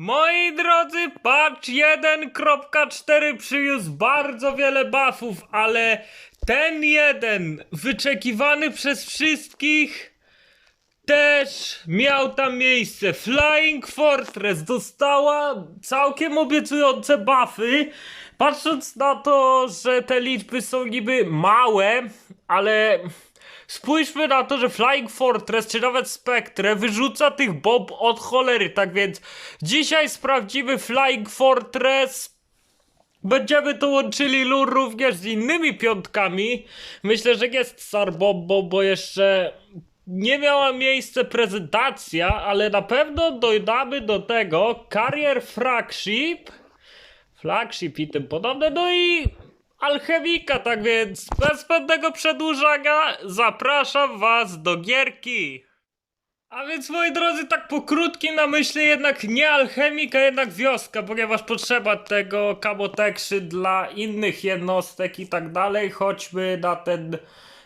Moi drodzy, patch 1.4 przyniósł bardzo wiele buffów, ale ten jeden, wyczekiwany przez wszystkich, też miał tam miejsce. Flying Fortress dostała całkiem obiecujące buffy. Patrząc na to, że te liczby są niby małe, ale spójrzmy na to, że Flying Fortress czy nawet Spectre wyrzuca tych bob od cholery. Tak więc dzisiaj sprawdzimy Flying Fortress. Będziemy to łączyli lur również z innymi piątkami. Myślę, że jest Sarbombo, bo jeszcze nie miała miejsce prezentacja, ale na pewno dojdziemy do tego. Carrier Flagship, Flagship i tym podobne, no i Alchemika, tak więc bez zbędnego przedłużania zapraszam was do gierki. A więc moi drodzy, tak po krótkim namyśle jednak nie alchemik, a jednak wioska, ponieważ potrzeba tego kabotekszy dla innych jednostek i tak dalej. Chodźmy na ten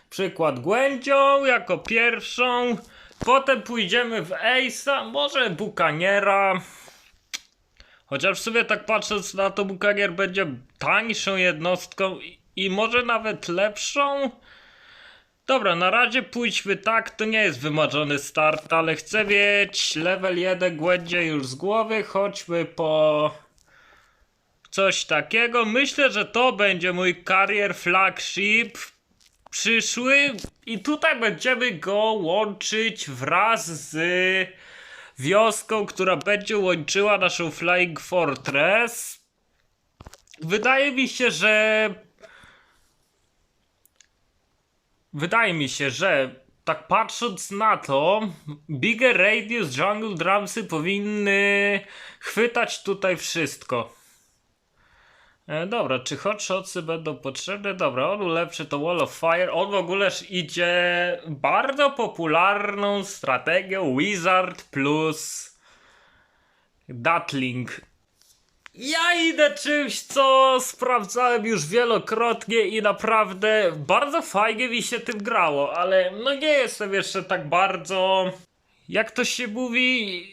przykład Głędzią jako pierwszą. Potem pójdziemy w Ace'a, może Bukaniera. Chociaż w sumie tak patrząc na to, Bukanier będzie tańszą jednostką i, i może nawet lepszą. Dobra, na razie pójdźmy tak, to nie jest wymarzony start, ale chcę mieć level 1 głędzie już z głowy, chodźmy po coś takiego. Myślę, że to będzie mój carrier flagship przyszły i tutaj będziemy go łączyć wraz z wioską, która będzie łączyła naszą Flying Fortress. Wydaje mi się, że Wydaje mi się, że tak patrząc na to, Bigger Radius, Jungle Drumsy powinny chwytać tutaj wszystko. E, dobra, czy hotshotsy będą potrzebne? Dobra, on ulepszy to Wall of Fire. On w ogóleż idzie bardzo popularną strategią Wizard plus Datling. Ja idę czymś, co sprawdzałem już wielokrotnie i naprawdę bardzo fajnie mi się tym grało, ale no nie jestem jeszcze tak bardzo. Jak to się mówi.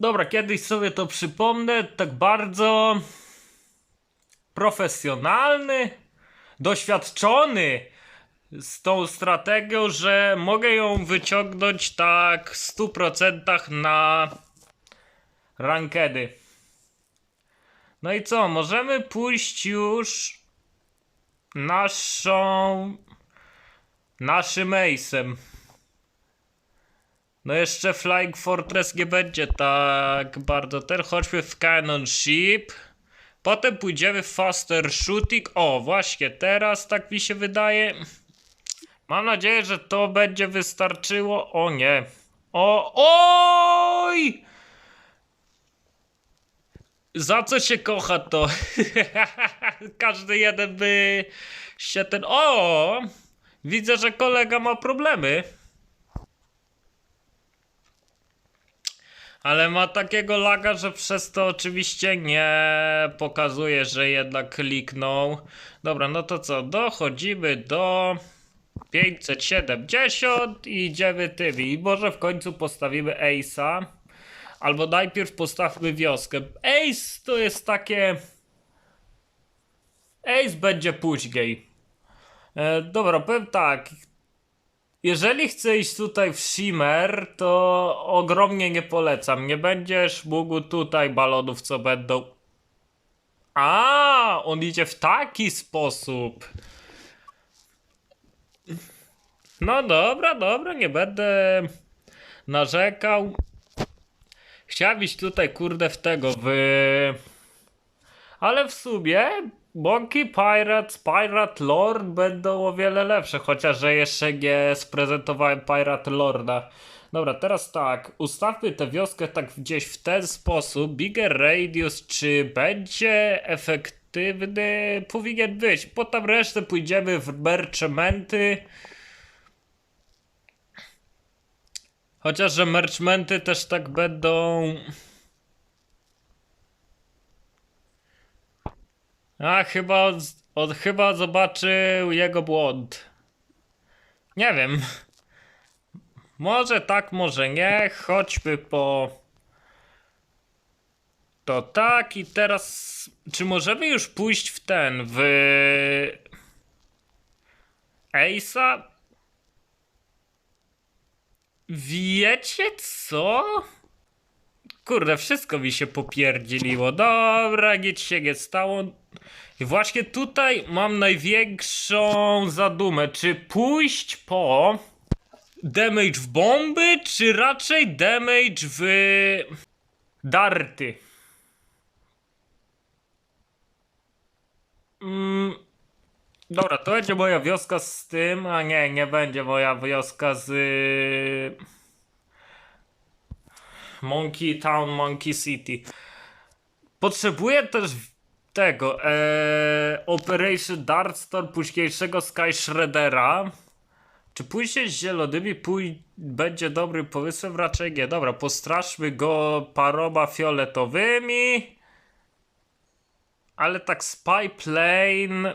Dobra, kiedyś sobie to przypomnę, tak bardzo profesjonalny, doświadczony z tą strategią, że mogę ją wyciągnąć tak w 100% na rankedy. No i co? Możemy pójść już naszą. naszym Ace'em. No jeszcze Flying Fortress nie będzie tak bardzo ten. Chodźmy w Cannon Ship. Potem pójdziemy w Faster Shooting. O, właśnie teraz tak mi się wydaje. Mam nadzieję, że to będzie wystarczyło. O nie. O, oj! Za co się kocha to? Każdy jeden by się ten. O! Widzę, że kolega ma problemy. Ale ma takiego laga, że przez to oczywiście nie pokazuje, że jednak kliknął. Dobra, no to co? Dochodzimy do 570 i idziemy tymi. I może w końcu postawimy Ace'a. Albo najpierw postawmy wioskę. Ace to jest takie. Ace będzie później. E, dobra, powiem tak. Jeżeli chcę iść tutaj w Shimmer, to ogromnie nie polecam. Nie będziesz mógł tutaj balonów, co będą. A, on idzie w taki sposób. No dobra, dobra, nie będę narzekał. Chciałem iść tutaj, kurde, w tego, w... Ale w sumie Monkey Pirates, Pirate Lord będą o wiele lepsze, chociaż że jeszcze nie sprezentowałem Pirate Lorda. Dobra, teraz tak, ustawmy tę wioskę tak gdzieś w ten sposób. Bigger Radius, czy będzie efektywny? Powinien być. Potem resztę pójdziemy w merchmenty. Chociaż, że merchmenty też tak będą. A chyba, on chyba zobaczył jego błąd. Nie wiem. Może tak, może nie. Chodźmy po To tak i teraz... Czy możemy już pójść w ten, w... Ace'a? Wiecie co? Kurde, wszystko mi się popierdzieliło. Dobra, nic się nie stało. I właśnie tutaj mam największą zadumę. Czy pójść po damage w bomby, czy raczej damage w darty? Mm, dobra, to będzie moja wioska z tym, a nie, nie będzie moja wioska z y, Monkey Town, Monkey City. Potrzebuję też tego e, Operation Darkstorm późniejszego Sky Shreddera. Czy pójście z zielonymi pój będzie dobrym pomysłem? Raczej nie. Dobra, postraszmy go paroma fioletowymi. Ale tak Spy Plane...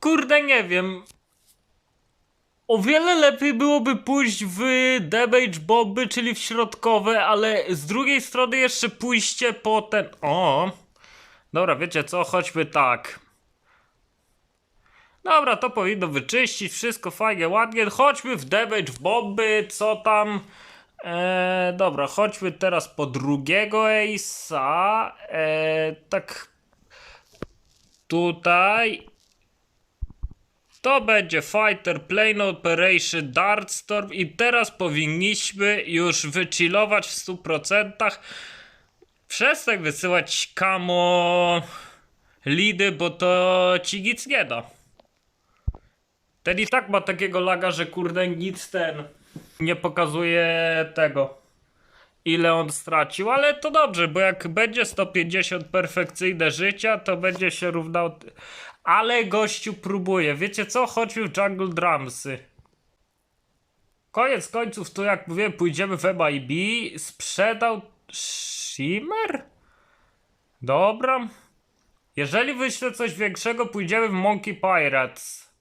Kurde, nie wiem. O wiele lepiej byłoby pójść w damage bomby, czyli w środkowe, ale z drugiej strony jeszcze pójście po ten... O! Dobra, wiecie co? Chodźmy tak. Dobra, to powinno wyczyścić, wszystko fajnie, ładnie. Chodźmy w damage w bomby, co tam... Eee, dobra, chodźmy teraz po drugiego Ace'a. Eee, tak... Tutaj... To będzie Fighter Plane Operation Dartstorm i teraz powinniśmy już wychillować w 100%. Przestań wysyłać kamo lidy, bo to ci nic nie da. Ten i tak ma takiego laga, że kurde nic ten nie pokazuje tego ile on stracił, ale to dobrze, bo jak będzie 150 perfekcyjne życia, to będzie się równał. Ale gościu próbuje. Wiecie co? Chodźmy w Jungle Drumsy. Koniec końców, to jak mówię, pójdziemy w MIB. Sprzedał Shimmer? Dobra. Jeżeli wyślę coś większego, pójdziemy w Monkey Pirates.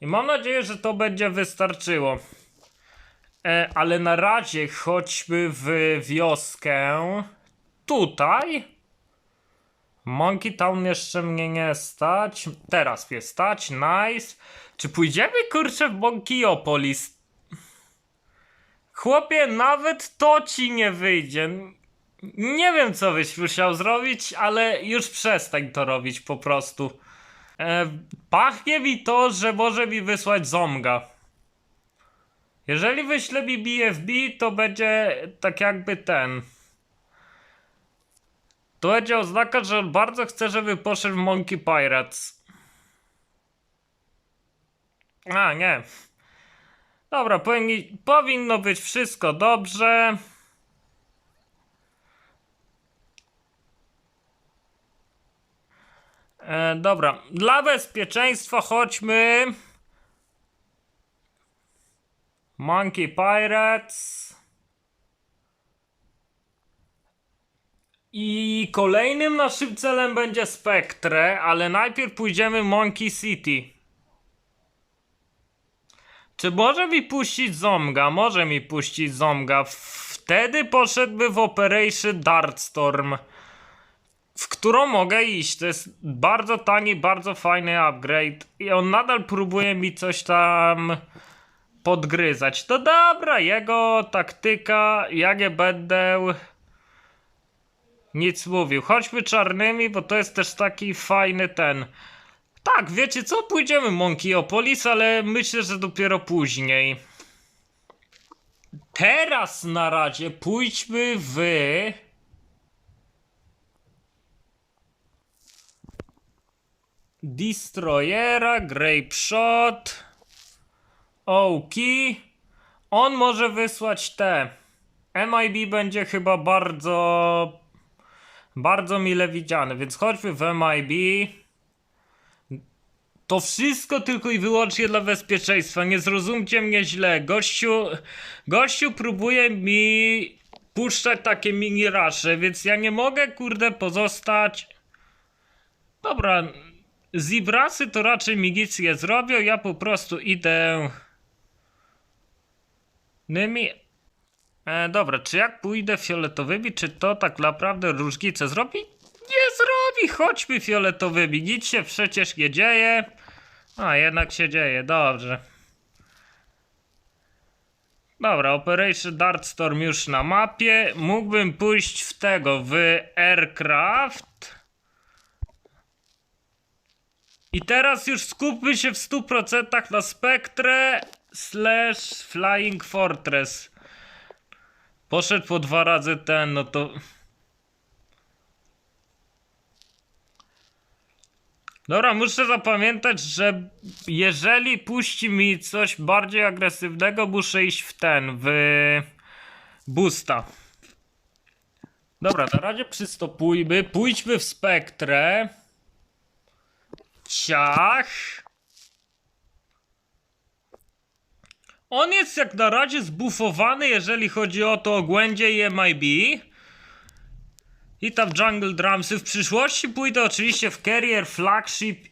I mam nadzieję, że to będzie wystarczyło. E, ale na razie chodźmy w wioskę. Tutaj. Monkey Town jeszcze mnie nie stać. Teraz mnie stać, nice. Czy pójdziemy kurczę w Monkeypolis? Chłopie, nawet to ci nie wyjdzie. Nie wiem, co byś musiał zrobić, ale już przestań to robić po prostu. E, pachnie mi to, że może mi wysłać Zomga. Jeżeli wyśle mi BFB, to będzie tak jakby ten. To będzie oznaka, że on bardzo chce, żeby poszedł w Monkey Pirates. A, nie. Dobra, powinni, powinno być wszystko dobrze. E, dobra, dla bezpieczeństwa chodźmy. Monkey Pirates. I kolejnym naszym celem będzie Spectre, ale najpierw pójdziemy Monkey City. Czy może mi puścić Zomga? Może mi puścić Zomga. Wtedy poszedłby w Operation Dartstorm. W którą mogę iść. To jest bardzo tani, bardzo fajny upgrade. I on nadal próbuje mi coś tam podgryzać. To dobra, jego taktyka. Ja nie będę nic mówił. Chodźmy czarnymi, bo to jest też taki fajny ten. Tak, wiecie co? Pójdziemy Monkeypolis, ale myślę, że dopiero później. Teraz na razie pójdźmy w... Destroyera, Grape Shot, Oki. On może wysłać te. MIB będzie chyba bardzo bardzo mile widziany, więc chodźmy w MIB. To wszystko tylko i wyłącznie dla bezpieczeństwa. Nie zrozumcie mnie źle. Gościu, gościu próbuje mi puszczać takie mini rasze, więc ja nie mogę, kurde, pozostać. Dobra, Zibrasy to raczej mi nic nie zrobią. Ja po prostu idę. Nymi. E, dobra, czy jak pójdę fioletowymi, czy to tak naprawdę różnicę zrobi? Nie zrobi, chodźmy fioletowymi, nic się przecież nie dzieje. A, jednak się dzieje, dobrze. Dobra, Operation Dartstorm już na mapie. Mógłbym pójść w tego, w Aircraft. I teraz już skupmy się w 100% na Spectre slash Flying Fortress. Poszedł po dwa razy ten, no to... Dobra, muszę zapamiętać, że jeżeli puści mi coś bardziej agresywnego, muszę iść w ten, w boosta. Dobra, na razie przystopujmy, pójdźmy w spektrę. Ciach. On jest jak na razie zbufowany, jeżeli chodzi o to Ogłędzie i MIB. I tam Jungle Drumsy. W przyszłości pójdę oczywiście w Carrier Flagship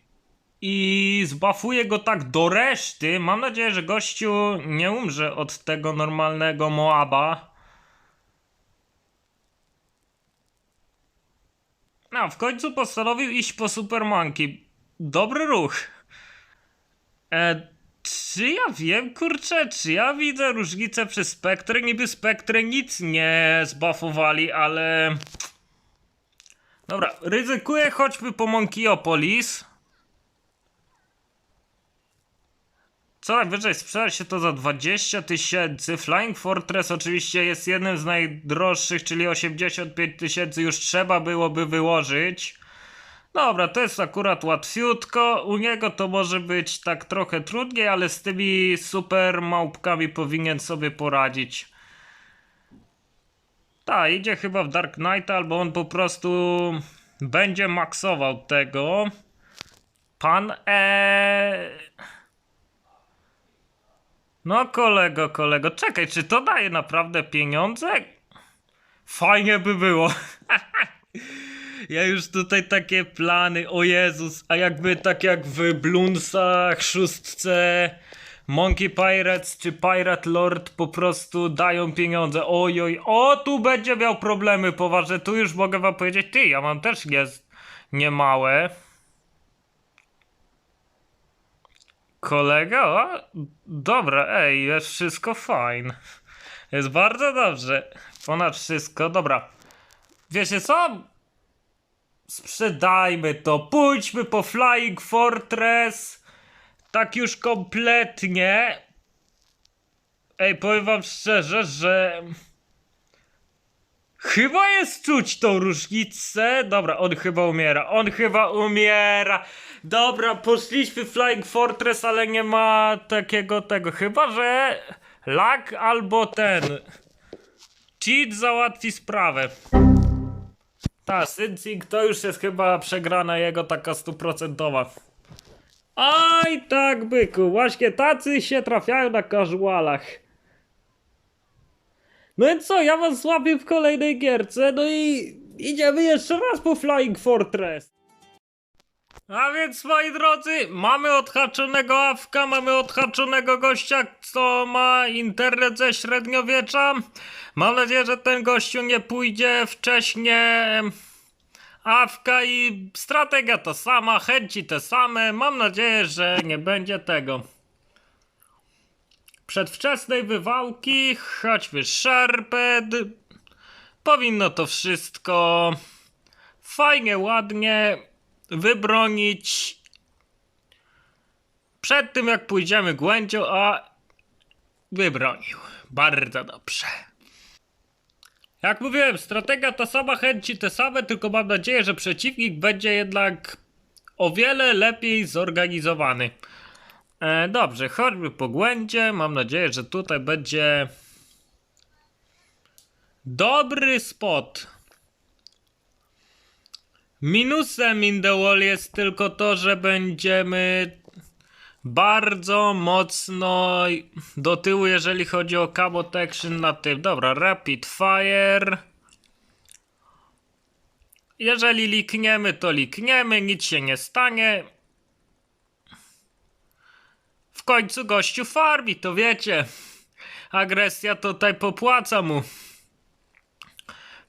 i zbafuję go tak do reszty. Mam nadzieję, że gościu nie umrze od tego normalnego Moaba. No, w końcu postanowił iść po Super Monkey. Dobry ruch. E, czy ja wiem, kurczę, czy ja widzę różnicę przy Spectre? Niby Spectre nic nie zbafowali, ale... Dobra, ryzykuję, chodźmy po Monkiopolis. Co najwyżej sprzeda się to za 20 tysięcy. Flying Fortress oczywiście jest jednym z najdroższych, czyli 85 tysięcy już trzeba byłoby wyłożyć. Dobra, to jest akurat łatwiutko. U niego to może być tak trochę trudniej, ale z tymi super małpkami powinien sobie poradzić. Tak, idzie chyba w Dark Knight, albo on po prostu będzie maksował tego. Pan e... No kolego, kolego, czekaj, czy to daje naprawdę pieniądze? Fajnie by było. Ja już tutaj takie plany, o Jezus, a jakby tak jak w Bloonsach, szóstce, Monkey Pirates czy Pirate Lord po prostu dają pieniądze. Oj, oj, o tu będzie miał problemy poważne, tu już mogę wam powiedzieć, ty, ja mam też nie, nie małe. Kolega? O, dobra, ej, jest wszystko fajne. Jest bardzo dobrze. Ponad wszystko, dobra. Wiecie co? Sprzedajmy to, pójdźmy po Flying Fortress, tak już kompletnie. Ej, powiem wam szczerze, że chyba jest czuć tą różnicę. Dobra, on chyba umiera, on chyba umiera. Dobra, poszliśmy Flying Fortress, ale nie ma takiego tego, chyba że lag albo ten cheat załatwi sprawę. Ta, Syncing to już jest chyba przegrana jego taka stuprocentowa. Aj tak, byku, właśnie tacy się trafiają na casualach. No i co, ja was złapię w kolejnej gierce, no i idziemy jeszcze raz po Flying Fortress. A więc moi drodzy, mamy odhaczonego awka, mamy odhaczonego gościa, co ma internet ze średniowiecza. Mam nadzieję, że ten gościu nie pójdzie wcześniej. Awka i strategia to sama, chęci te same. Mam nadzieję, że nie będzie tego. Przedwczesnej wywałki, choćby Sharped. Powinno to wszystko fajnie, ładnie wybronić przed tym jak pójdziemy głędzią, a wybronił. Bardzo dobrze. Jak mówiłem, strategia ta sama, chęci te same, tylko mam nadzieję, że przeciwnik będzie jednak o wiele lepiej zorganizowany. E, dobrze, chodźmy po głędzie. Mam nadzieję, że tutaj będzie dobry spot. Minusem in the wall jest tylko to, że będziemy bardzo mocno do tyłu, jeżeli chodzi o cabo action na tym. Dobra, rapid fire. Jeżeli likniemy, to likniemy, nic się nie stanie. W końcu gościu farmi, to wiecie. agresja tutaj popłaca mu.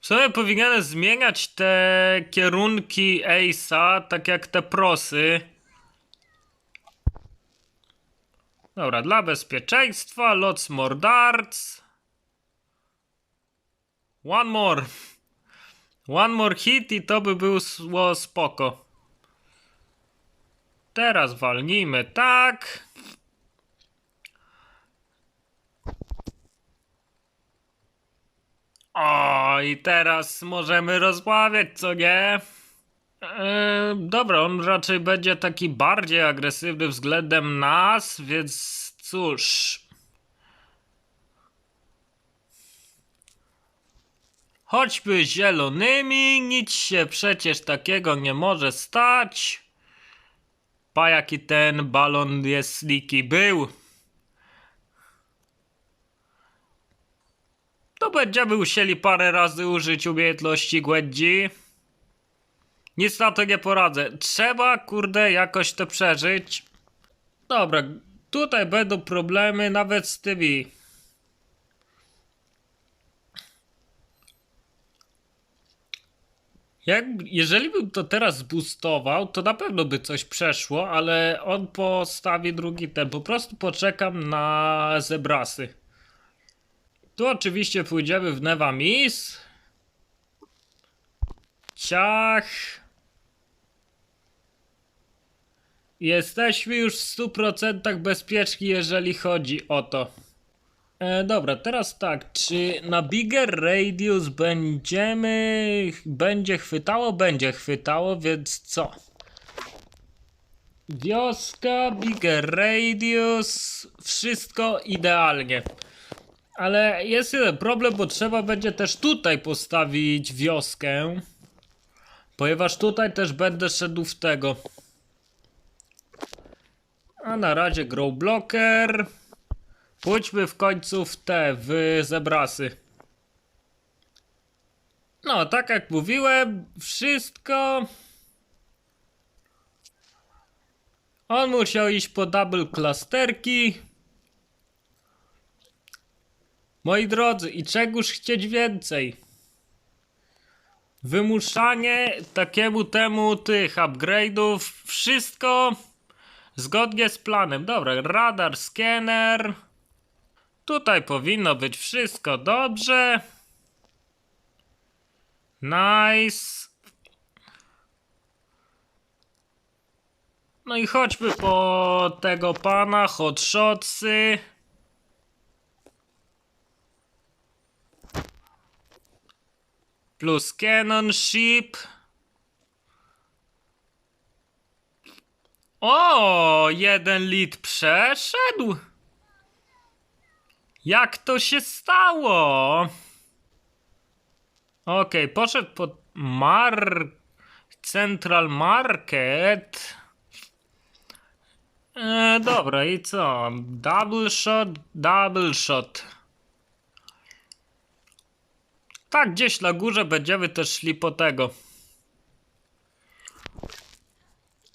W sumie powinienem zmieniać te kierunki Ace'a, tak jak te prosy. Dobra, dla bezpieczeństwa, lots more darts. One more. One more hit i to by było spoko. Teraz walnijmy tak. O, i teraz możemy rozmawiać, co nie? Eee, dobra, on raczej będzie taki bardziej agresywny względem nas, więc cóż. Chodźmy zielonymi, nic się przecież takiego nie może stać. Pa jaki ten balon jest sliki był. To będziemy musieli parę razy użyć umiejętności Gwendzi. Nic na to nie poradzę. Trzeba, kurde, jakoś to przeżyć. Dobra, tutaj będą problemy nawet z tymi. Jak, jeżeli bym to teraz zboostował, to na pewno by coś przeszło, ale on postawi drugi ten. Po prostu poczekam na zebrasy. Tu oczywiście pójdziemy w Nevamis. Ciach. Jesteśmy już w 100% bezpieczni, jeżeli chodzi o to. E, dobra, teraz tak, czy na Bigger Radius będziemy... będzie chwytało? Będzie chwytało, więc co? Wioska, Bigger Radius, wszystko idealnie. Ale jest jeden problem, bo trzeba będzie też tutaj postawić wioskę. Ponieważ tutaj też będę szedł w tego. A na razie grow blocker. Pójdźmy w końcu w te, w zebrasy. No, tak jak mówiłem, wszystko... On musiał iść po double clusterki. Moi drodzy, i czegoż chcieć więcej? Wymuszanie takiemu temu tych upgrade'ów, wszystko zgodnie z planem. Dobra, radar, scanner. Tutaj powinno być wszystko dobrze. Nice. No i chodźmy po tego pana, hotshotsy. Plus cannon ship. O, jeden lit przeszedł. Jak to się stało? Okej, poszedł pod Mar... Central Market. E, dobra, i co? Double shot, double shot. Tak, gdzieś na górze będziemy też szli po tego.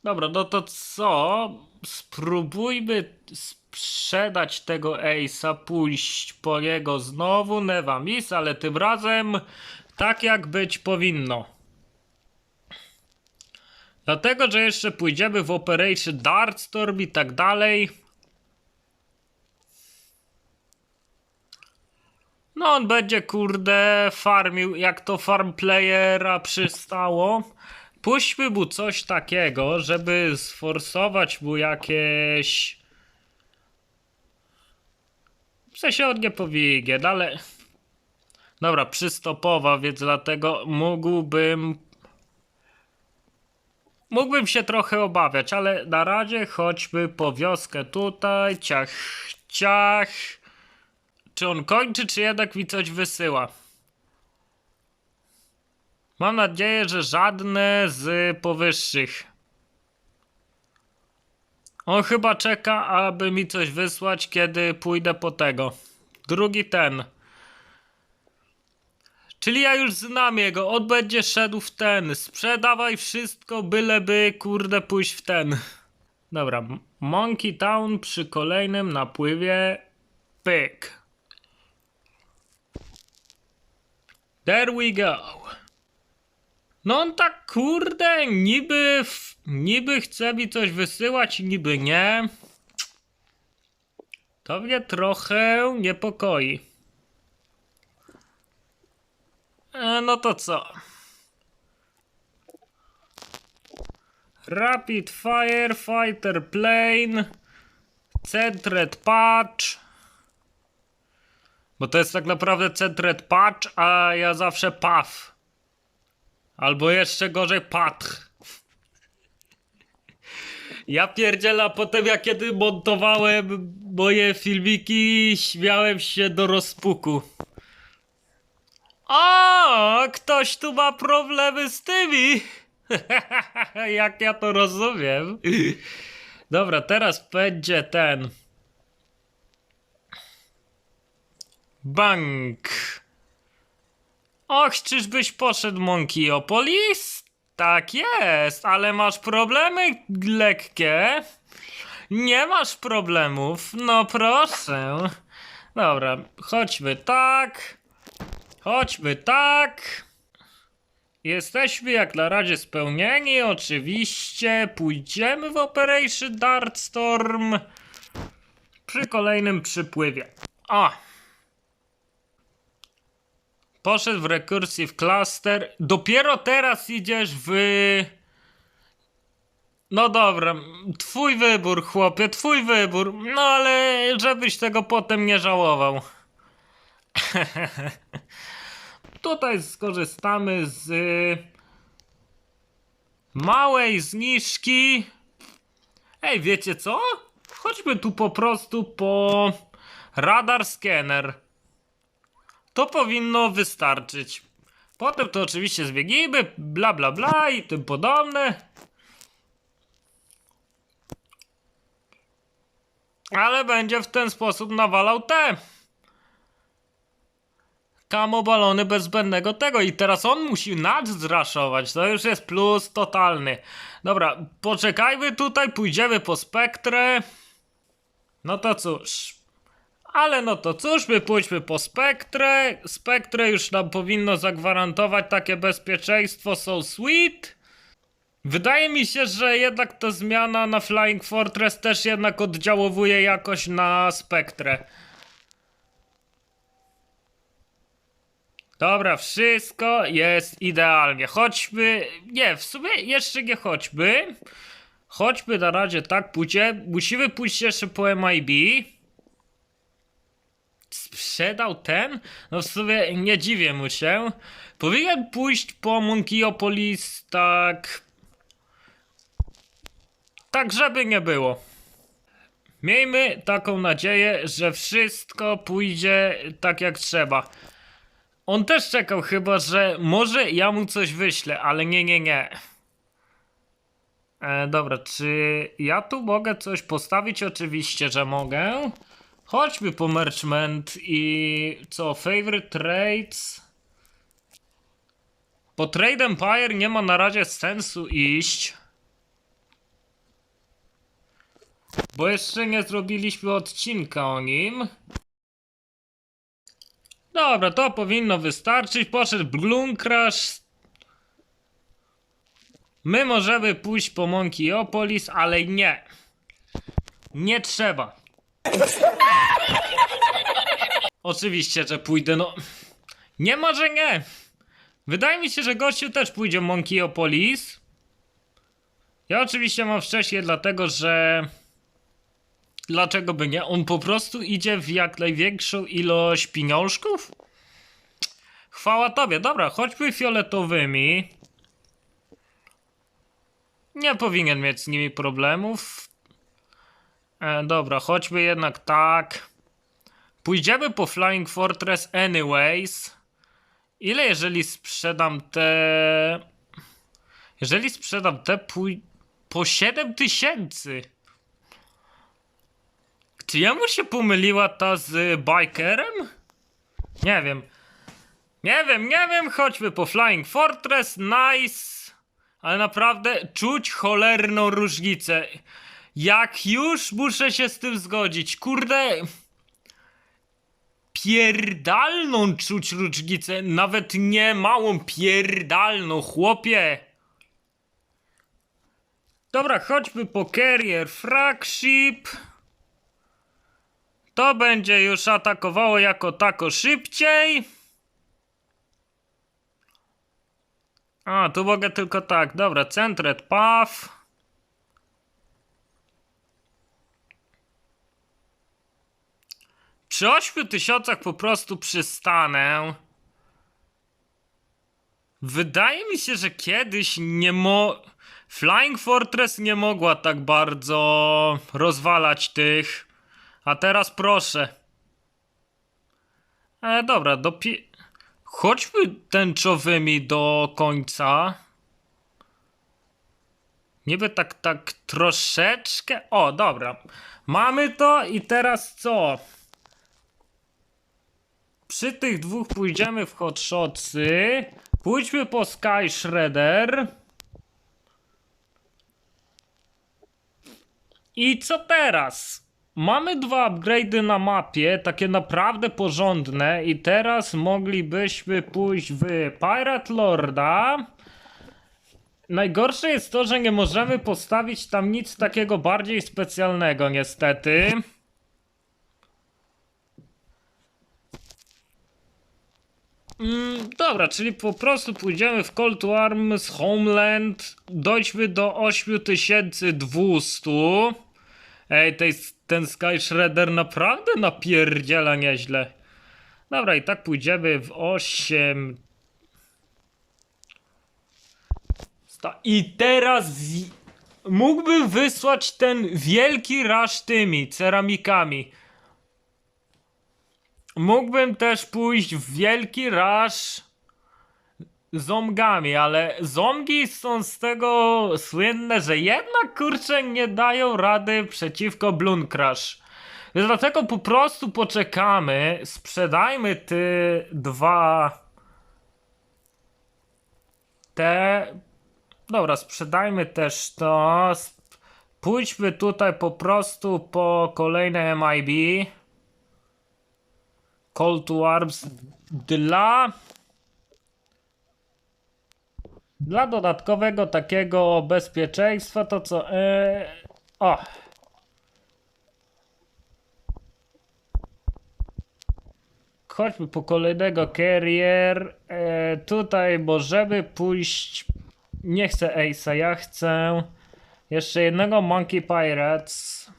Dobra, no to co? Spróbujmy sprzedać tego Ace'a, pójść po niego znowu, Nevamis, ale tym razem tak jak być powinno. Dlatego, że jeszcze pójdziemy w Operation Dartstorm i tak dalej. No on będzie kurde farmił jak to farm playera przystało. Puśćmy mu coś takiego, żeby sforsować mu jakieś... W sensie on nie powinien, ale... Dobra, przystopowa, więc dlatego mógłbym... Mógłbym się trochę obawiać, ale na razie chodźmy po wioskę tutaj, ciach, ciach. Czy on kończy, czy jednak mi coś wysyła? Mam nadzieję, że żadne z powyższych. On chyba czeka, aby mi coś wysłać, kiedy pójdę po tego. Drugi ten. Czyli ja już znam jego. On będzie szedł w ten. Sprzedawaj wszystko, byleby kurde pójść w ten. Dobra. Monkey Town przy kolejnym napływie. Pyk. There we go. No on tak kurde, niby, niby chce mi coś wysyłać, niby nie. To mnie trochę niepokoi. E, no to co? Rapid Fire Fighter Plane Centred Patch Bo to jest tak naprawdę Centred Patch, a ja zawsze PAF Albo jeszcze gorzej PATH Ja pierdziela potem jak kiedy montowałem moje filmiki śmiałem się do rozpuku o, ktoś tu ma problemy z tymi. Jak ja to rozumiem. Dobra, teraz będzie ten. Bank. Och, czyżbyś poszedł Monkiopolis? Tak jest, ale masz problemy lekkie. Nie masz problemów, no proszę. Dobra, chodźmy tak. Chodźmy tak. Jesteśmy jak na razie spełnieni, oczywiście. Pójdziemy w Operation Dartstorm przy kolejnym przypływie. O! Poszedł w Recursive Cluster. Dopiero teraz idziesz w... No dobra, twój wybór, chłopie, twój wybór. No ale żebyś tego potem nie żałował. Tutaj skorzystamy z małej zniżki. Ej, wiecie co? Chodźmy tu po prostu po radar scanner. To powinno wystarczyć. Potem to oczywiście zbiegniemy, bla bla bla i tym podobne. Ale będzie w ten sposób nawalał te kamo balony bez zbędnego tego i teraz on musi nadzraszować. To już jest plus totalny. Dobra, poczekajmy tutaj, pójdziemy po spektrę. No to cóż. Ale no to cóż, my pójdźmy po spektrę. Spektrę już nam powinno zagwarantować takie bezpieczeństwo so sweet. Wydaje mi się, że jednak ta zmiana na Flying Fortress też jednak oddziałowuje jakoś na spektrę. Dobra, wszystko jest idealnie. Chodźmy. Nie, w sumie jeszcze nie chodźmy. Chodźmy na razie tak, pójdzie. Musimy pójść jeszcze po MIB. Sprzedał ten? No w sumie nie dziwię mu się. Powinien pójść po Monkiopolis tak. Tak, żeby nie było. Miejmy taką nadzieję, że wszystko pójdzie tak jak trzeba. On też czekał chyba, że może ja mu coś wyślę, ale nie, nie, nie. E, dobra, czy ja tu mogę coś postawić? Oczywiście, że mogę. Chodźmy po merchant i co? Favorite trades? Po Trade Empire nie ma na razie sensu iść. Bo jeszcze nie zrobiliśmy odcinka o nim. Dobra, to powinno wystarczyć. Poszedł Bloom Crash. My możemy pójść po Monkiopolis, ale nie. Nie trzeba. Oczywiście, że pójdę, no. Nie ma, że nie. Wydaje mi się, że gościu też pójdzie w Monkiopolis. Ja oczywiście mam wcześniej, dlatego że. Dlaczego by nie? On po prostu idzie w jak największą ilość pieniążków? Chwała tobie. Dobra, chodźmy fioletowymi. Nie powinien mieć z nimi problemów. E, dobra, chodźmy jednak tak. Pójdziemy po Flying Fortress anyways. Ile jeżeli sprzedam te... Jeżeli sprzedam te pój... po 7 tysięcy. Czy jemu się pomyliła ta z bikerem? Nie wiem. Nie wiem, nie wiem, chodźmy po Flying Fortress, nice. Ale naprawdę czuć cholerną różnicę. Jak już muszę się z tym zgodzić. Kurde. pierdalną czuć różnicę, nawet nie małą pierdalną, chłopie. Dobra, chodźmy po Carrier Flagship. To będzie już atakowało jako tako szybciej. A, tu mogę tylko tak. Dobra, Centred Path. Przy 8 tysiącach po prostu przystanę. Wydaje mi się, że kiedyś nie mo... Flying Fortress nie mogła tak bardzo rozwalać tych. A teraz proszę. E, dobra, dopi... Chodźmy tęczowymi do końca. Niby tak, tak troszeczkę. O, dobra. Mamy to i teraz co? Przy tych dwóch pójdziemy w hotshotsy. Pójdźmy po Sky Shredder. I co teraz? Mamy dwa upgrade'y na mapie, takie naprawdę porządne i teraz moglibyśmy pójść w Pirate Lorda. Najgorsze jest to, że nie możemy postawić tam nic takiego bardziej specjalnego niestety. Mm, dobra, czyli po prostu pójdziemy w Call to Arms Homeland, dojdźmy do 8200. Ej, tej, ten Sky Shredder naprawdę napierdziela nieźle. Dobra, i tak pójdziemy w 8. Sta- I teraz mógłbym wysłać ten wielki raż tymi ceramikami. Mógłbym też pójść w wielki raż zomgami, ale zomgi są z tego słynne, że jednak kurczę nie dają rady przeciwko Bloon Crash. Więc dlatego po prostu poczekamy, sprzedajmy te dwa te dobra, sprzedajmy też to. Pójdźmy tutaj po prostu po kolejne MIB. Call to Arms dla dla dodatkowego takiego bezpieczeństwa to co e, o. Chodźmy po kolejnego carrier e, tutaj możemy pójść nie chcę Ace'a, ja chcę jeszcze jednego Monkey Pirates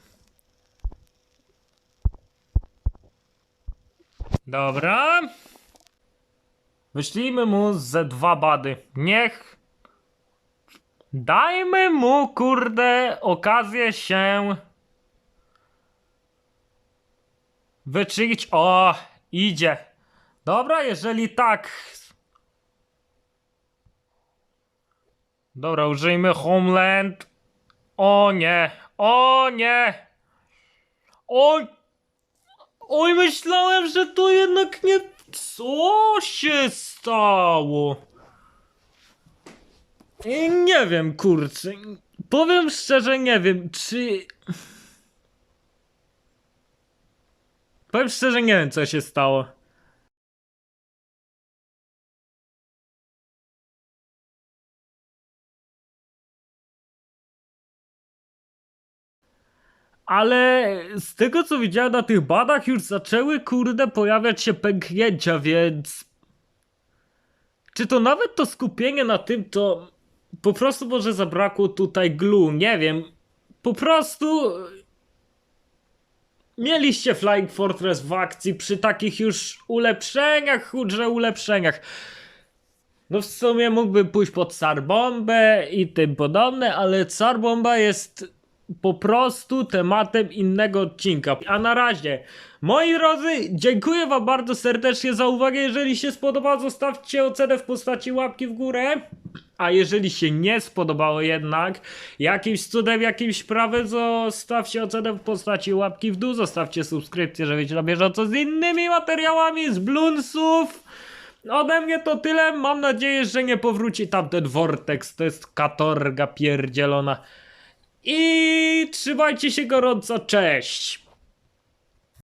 Dobra. Wyślijmy mu ze dwa bady. Niech. Dajmy mu, kurde, okazję się. Wyczynić. O, idzie. Dobra, jeżeli tak. Dobra, użyjmy Homeland. O nie, o nie. Oj. Oj, myślałem, że to jednak nie. Co się stało? Nie wiem, kurczę. Powiem szczerze, nie wiem, czy. Powiem szczerze, nie wiem, co się stało. Ale z tego co widziałem na tych badach już zaczęły kurde pojawiać się pęknięcia, więc czy to nawet to skupienie na tym to po prostu może zabrakło tutaj glue, nie wiem. Po prostu mieliście Flying Fortress w akcji przy takich już ulepszeniach, chudże ulepszeniach. No w sumie mógłbym pójść pod Sarbombę i tym podobne, ale Sarbomba jest po prostu tematem innego odcinka. A na razie, moi drodzy, dziękuję wam bardzo serdecznie za uwagę. Jeżeli się spodobało, zostawcie ocenę w postaci łapki w górę. A jeżeli się nie spodobało jednak, jakimś cudem, jakimś prawem, zostawcie ocenę w postaci łapki w dół, zostawcie subskrypcję, żeby być na bieżąco z innymi materiałami z Bloonsów. Ode mnie to tyle. Mam nadzieję, że nie powróci tamten Vortex. To jest katorga pierdzielona. I trzymajcie się gorąco. Cześć.